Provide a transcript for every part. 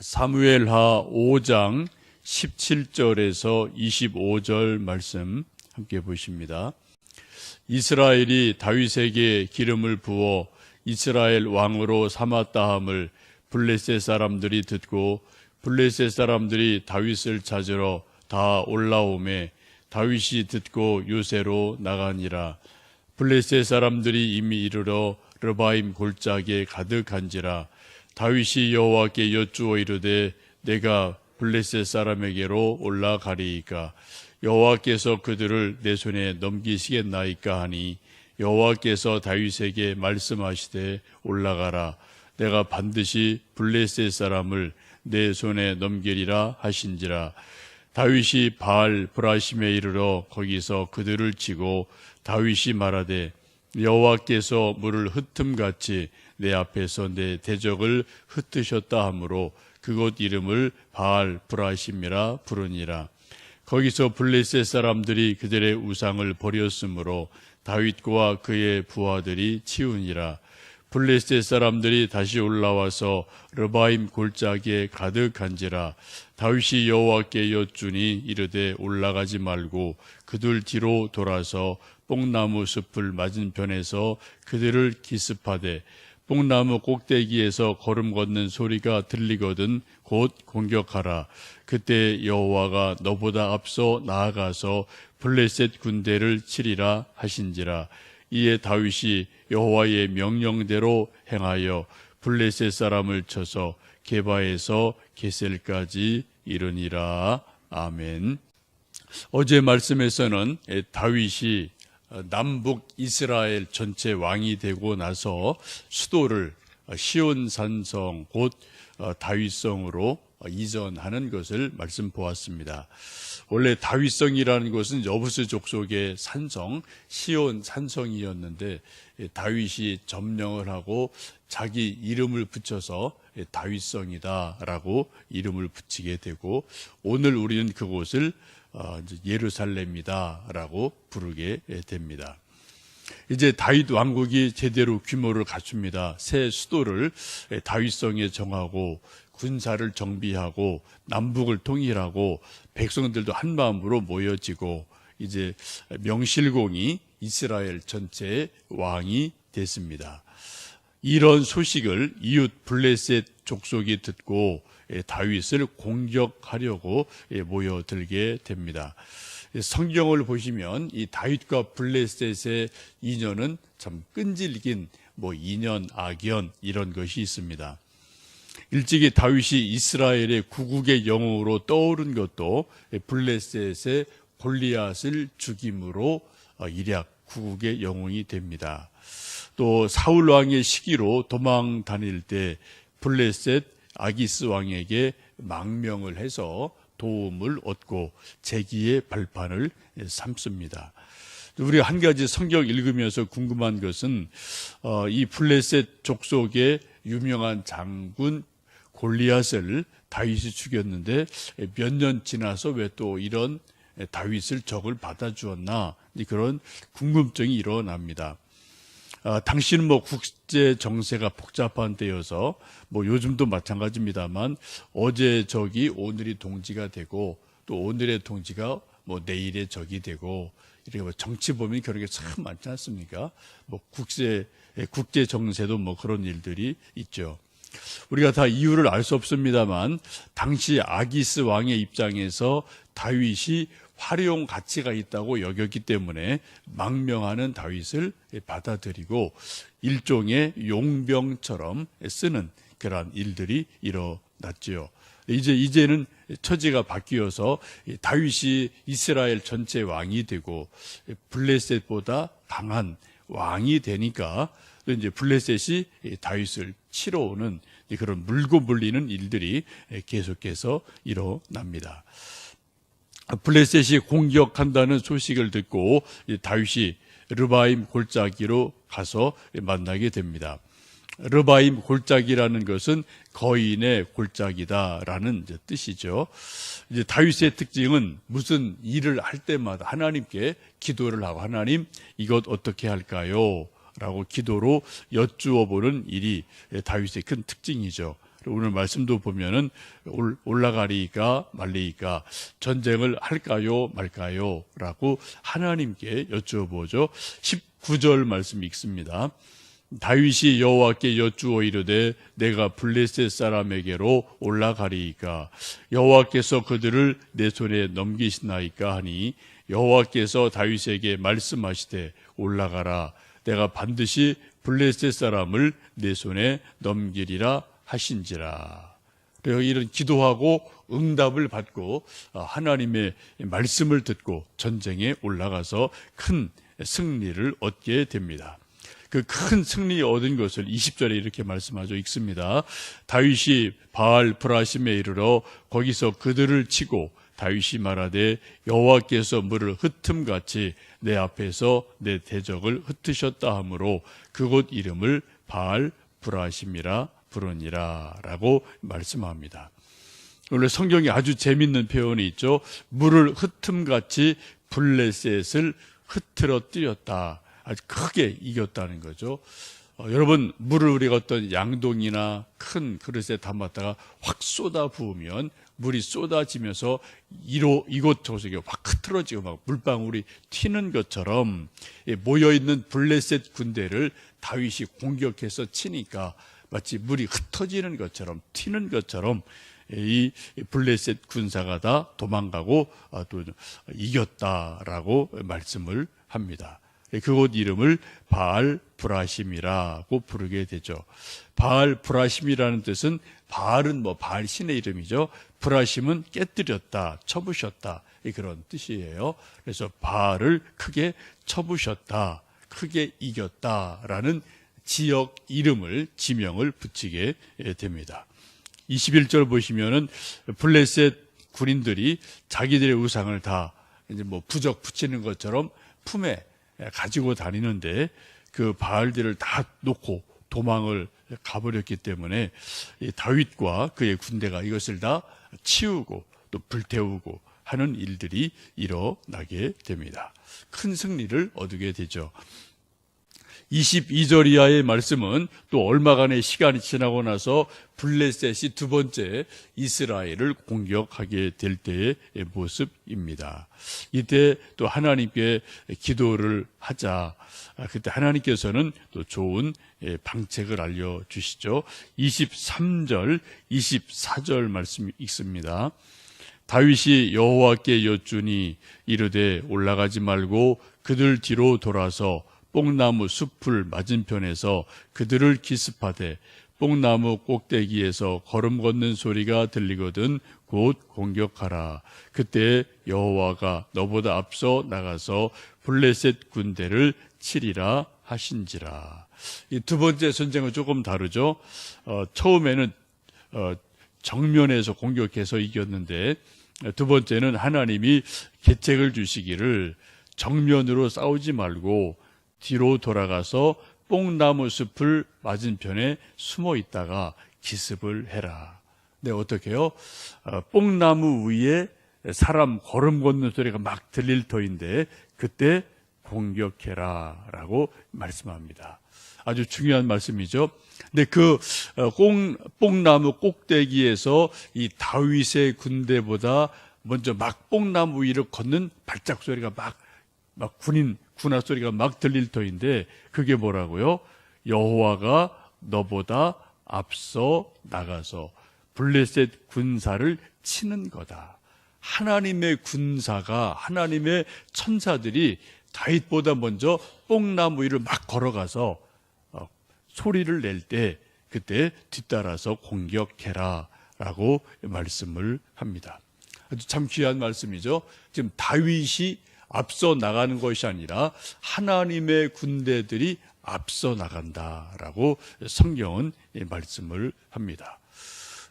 사무엘하 5장 17절에서 25절 말씀 함께 보십니다. 이스라엘이 다윗에게 기름을 부어 이스라엘 왕으로 삼았다 함을 블레셋 사람들이 듣고 블레셋 사람들이 다윗을 찾으러 다 올라오매 다윗이 듣고 요새로 나가니라 블레셋 사람들이 이미 이르러 르바임 골짜기에 가득한지라 다윗이 여호와께 여쭈어 이르되 내가 블레셋 사람에게로 올라가리이까? 여호와께서 그들을 내 손에 넘기시겠나이까 하니 여호와께서 다윗에게 말씀하시되 올라가라. 내가 반드시 블레셋 사람을 내 손에 넘기리라 하신지라. 다윗이 바알 브라심에 이르러 거기서 그들을 치고 다윗이 말하되 여호와께서 물을 흩음같이 내 앞에서 내 대적을 흩으셨다 하므로 그곳 이름을 바알 브라심이라 부르니라. 거기서 블레셋 사람들이 그들의 우상을 버렸으므로 다윗과 그의 부하들이 치우니라. 블레셋 사람들이 다시 올라와서 르바임 골짜기에 가득한지라. 다윗이 여호와께 여쭈니 이르되 올라가지 말고 그들 뒤로 돌아서 뽕나무 숲을 맞은편에서 그들을 기습하되 뽕나무 꼭대기에서 걸음 걷는 소리가 들리거든 곧 공격하라. 그때 여호와가 너보다 앞서 나아가서 블레셋 군대를 치리라 하신지라. 이에 다윗이 여호와의 명령대로 행하여 블레셋 사람을 쳐서 게바에서 게셀까지 이르니라. 아멘. 어제 말씀에서는 다윗이 남북 이스라엘 전체 왕이 되고 나서 수도를 시온 산성 곧 다윗성으로 이전하는 것을 말씀 보았습니다. 원래 다윗성이라는 것은 여부스 족속의 산성 시온 산성이었는데 다윗이 점령을 하고 자기 이름을 붙여서 다윗성이다라고 이름을 붙이게 되고 오늘 우리는 그곳을 예루살렘이다라고 부르게 됩니다. 이제 다윗 왕국이 제대로 규모를 갖춥니다. 새 수도를 다윗성에 정하고 군사를 정비하고 남북을 통일하고 백성들도 한 마음으로 모여지고 이제 명실공히 이스라엘 전체의 왕이 됐습니다. 이런 소식을 이웃 블레셋 족속이 듣고 다윗을 공격하려고 모여들게 됩니다. 성경을 보시면 이 다윗과 블레셋의 인연은 참 끈질긴 뭐 인연, 악연 이런 것이 있습니다. 일찍이 다윗이 이스라엘의 구국의 영웅으로 떠오른 것도 블레셋의 골리앗을 죽임으로 일약 구국의 영웅이 됩니다. 또 사울 왕의 시기로 도망 다닐 때 블레셋 아기스 왕에게 망명을 해서 도움을 얻고 재기의 발판을 삼습니다. 우리 한 가지 성경 읽으면서 궁금한 것은 어, 이 블레셋 족속의 유명한 장군 골리앗을 다윗이 죽였는데 몇 년 지나서 왜 또 이런 다윗을 적을 받아주었나 그런 궁금증이 일어납니다. 아, 당시는 뭐 국제 정세가 복잡한 때여서 뭐 요즘도 마찬가지입니다만 어제 적이 오늘이 동지가 되고 또 오늘의 동지가 뭐 내일의 적이 되고 이렇게 뭐 정치 보면 그런 게참 많지 않습니까? 뭐 국제 국제 정세도 뭐 그런 일들이 있죠. 우리가 다 이유를 알 수 없습니다만 당시 아기스 왕의 입장에서 다윗이 활용 가치가 있다고 여겼기 때문에 망명하는 다윗을 받아들이고 일종의 용병처럼 쓰는 그러한 일들이 일어났지요. 이제 이제는 처지가 바뀌어서 다윗이 이스라엘 전체 왕이 되고 블레셋보다 강한 왕이 되니까 이제 블레셋이 다윗을 치러 오는 그런 물고 물리는 일들이 계속해서 일어납니다. 블레셋이 공격한다는 소식을 듣고 다윗이 르바임 골짜기로 가서 만나게 됩니다. 르바임 골짜기라는 것은 거인의 골짜기다라는 뜻이죠. 이제 다윗의 특징은 무슨 일을 할 때마다 하나님께 기도를 하고 하나님 이것 어떻게 할까요? 라고 기도로 여쭈어 보는 일이 다윗의 큰 특징이죠. 오늘 말씀도 보면은 올- 올라가리까 말리까 전쟁을 할까요 말까요? 라고 하나님께 여쭤보죠. 19절 말씀 읽습니다. 다윗이 여호와께 여쭈어 이르되 내가 블레셋 사람에게로 올라가리이까 여호와께서 그들을 내 손에 넘기시나이까 하니 여호와께서 다윗에게 말씀하시되 올라가라 내가 반드시 블레셋 사람을 내 손에 넘기리라 하신지라 이런 기도하고 응답을 받고 아, 하나님의 말씀을 듣고 전쟁에 올라가서 큰 승리를 얻게 됩니다. 그 큰 승리 얻은 것을 20절에 이렇게 말씀하죠. 읽습니다. 다윗이 바알 브라심에 이르러 거기서 그들을 치고 다윗이 말하되 여호와께서 물을 흩음같이 내 앞에서 내 대적을 흩으셨다 하므로 그곳 이름을 바알 브라심이라 부르니라 라고 말씀합니다. 원래 성경에 아주 재밌는 표현이 있죠. 물을 흩음같이 블레셋을 흐트러뜨렸다. 아주 크게 이겼다는 거죠. 어, 여러분 물을 우리가 어떤 양동이나 큰 그릇에 담았다가 확 쏟아 부으면 물이 쏟아지면서 이로 이곳저곳에 확 흐트러지고 막 물방울이 튀는 것처럼 모여 있는 블레셋 군대를 다윗이 공격해서 치니까 마치 물이 흩어지는 것처럼 튀는 것처럼 이 블레셋 군사가 다 도망가고 아, 또 이겼다라고 말씀을 합니다. 그곳 이름을 바알 브라심이라고 부르게 되죠. 바알 브라심이라는 뜻은 바알은 뭐 바알 신의 이름이죠. 브라심은 깨뜨렸다, 쳐부셨다 그런 뜻이에요. 그래서 바알을 크게 쳐부셨다, 크게 이겼다라는 지역 이름을 지명을 붙이게 됩니다. 21절 보시면은 블레셋 군인들이 자기들의 우상을 다 이제 뭐 부적 붙이는 것처럼 품에 가지고 다니는데 그 바알들을 다 놓고 도망을 가버렸기 때문에 이 다윗과 그의 군대가 이것을 다 치우고 또 불태우고 하는 일들이 일어나게 됩니다. 큰 승리를 얻게 되죠. 22절 이하의 말씀은 또 얼마간의 시간이 지나고 나서 블레셋이 두 번째 이스라엘을 공격하게 될 때의 모습입니다. 이때 또 하나님께 기도를 하자. 아, 그때 하나님께서는 또 좋은 예, 방책을 알려주시죠. 23절, 24절 말씀 읽습니다. 다윗이 여호와께 여쭈니 이르되 올라가지 말고 그들 뒤로 돌아서 뽕나무 숲을 맞은편에서 그들을 기습하되 뽕나무 꼭대기에서 걸음 걷는 소리가 들리거든 곧 공격하라. 그때 여호와가 너보다 앞서 나가서 블레셋 군대를 치리라 하신지라. 이 두 번째 전쟁은 조금 다르죠. 어, 처음에는 어, 정면에서 공격해서 이겼는데 두 번째는 하나님이 계책을 주시기를 정면으로 싸우지 말고 뒤로 돌아가서 뽕나무 숲을 맞은편에 숨어 있다가 기습을 해라. 네, 어떻게요? 어, 뽕나무 위에 사람 걸음 걷는 소리가 막 들릴 터인데 그때 공격해라 라고 말씀합니다. 아주 중요한 말씀이죠. 근데 그 어, 꽁, 뽕나무 꼭대기에서 이 다윗의 군대보다 먼저 막 뽕나무 위를 걷는 발작 소리가 막, 막 군인 군화 소리가 막 들릴 터인데 그게 뭐라고요? 여호와가 너보다 앞서 나가서 블레셋 군사를 치는 거다. 하나님의 군사가 하나님의 천사들이 다윗보다 먼저 뽕나무 위를 막 걸어가서 어, 소리를 낼 때 그때 뒤따라서 공격해라라고 말씀을 합니다. 아주 참 귀한 말씀이죠. 지금 다윗이 앞서 나가는 것이 아니라 하나님의 군대들이 앞서 나간다라고 성경은 말씀을 합니다.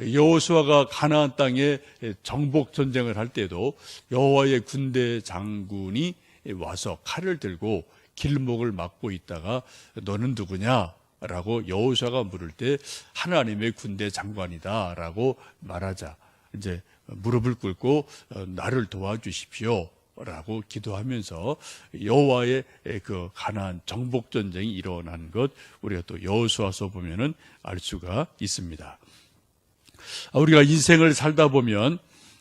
여호수아가 가나안 땅에 정복 전쟁을 할 때도 여호와의 군대 장군이 와서 칼을 들고 길목을 막고 있다가 너는 누구냐? 라고 여호수아가 물을 때 하나님의 군대 장관이다라고 말하자 이제 무릎을 꿇고 어, 나를 도와주십시오. 라고 기도하면서 여호와의 그 가나안 정복 전쟁이 일어난 것 우리가 또 여호수아서 보면은 알 수가 있습니다. 아, 우리가 인생을 살다 보면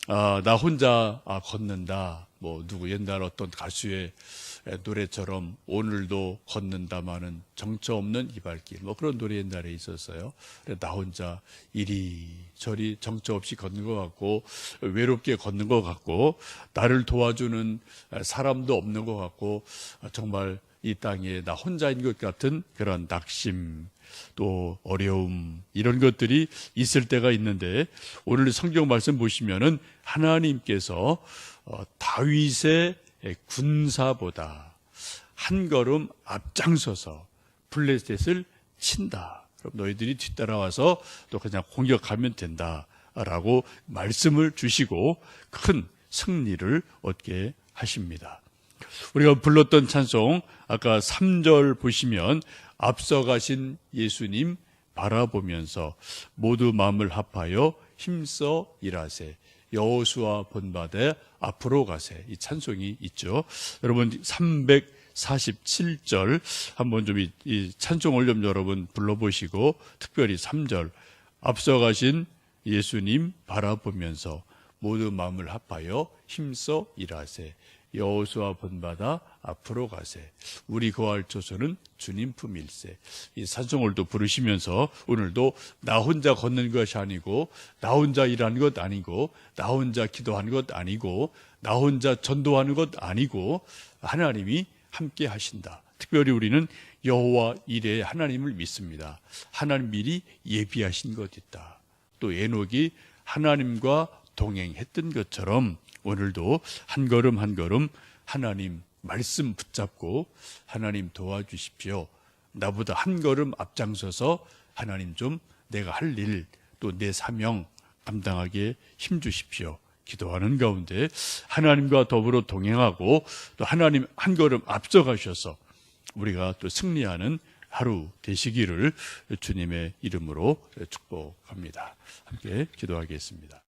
아, 나 혼자 아, 걷는다. 뭐 누구 옛날 어떤 가수의 에, 노래처럼 오늘도 걷는다마는 정처 없는 이 발길 뭐 그런 노래 옛날에 있었어요. 나 혼자 이리저리 정처 없이 걷는 것 같고 외롭게 걷는 것 같고 나를 도와주는 사람도 없는 것 같고 아, 정말 이 땅에 나 혼자인 것 같은 그런 낙심 또 어려움 이런 것들이 있을 때가 있는데 오늘 성경 말씀 보시면은 하나님께서 어, 다윗의 군사보다 한 걸음 앞장서서 블레셋을 친다. 그럼 너희들이 뒤따라와서 또 그냥 공격하면 된다라고 말씀을 주시고 큰 승리를 얻게 하십니다. 우리가 불렀던 찬송 아까 3절 보시면 앞서가신 예수님 바라보면서 모두 마음을 합하여 힘써 일하세 여호수아 본받에 앞으로 가세. 이 찬송이 있죠. 여러분 347절 한번 좀 이 찬송을 좀 여러분 불러보시고 특별히 3절. 앞서가신 예수님 바라보면서 모두 마음을 합하여 힘써 일하세. 여호수아 본받아 앞으로 가세. 우리 거할 조선은 주님 품일세. 이또 부르시면서 오늘도 나 혼자 걷는 것이 아니고 나 혼자 일하는 것 아니고 나 혼자 기도하는 것 아니고 나 혼자 전도하는 것 아니고 하나님이 함께 하신다. 특별히 우리는 여호와 이레 하나님을 믿습니다. 하나님 미리 예비하신 것 있다. 또 에녹이 하나님과 동행했던 것처럼 오늘도 한 걸음 한 걸음 하나님 말씀 붙잡고 하나님 도와주십시오. 나보다 한 걸음 앞장서서 하나님 좀 내가 할 일 또 내 사명 감당하게 힘 주십시오. 기도하는 가운데 하나님과 더불어 동행하고 또 하나님 한 걸음 앞서가셔서 우리가 또 승리하는 하루 되시기를 주님의 이름으로 축복합니다. 함께 기도하겠습니다.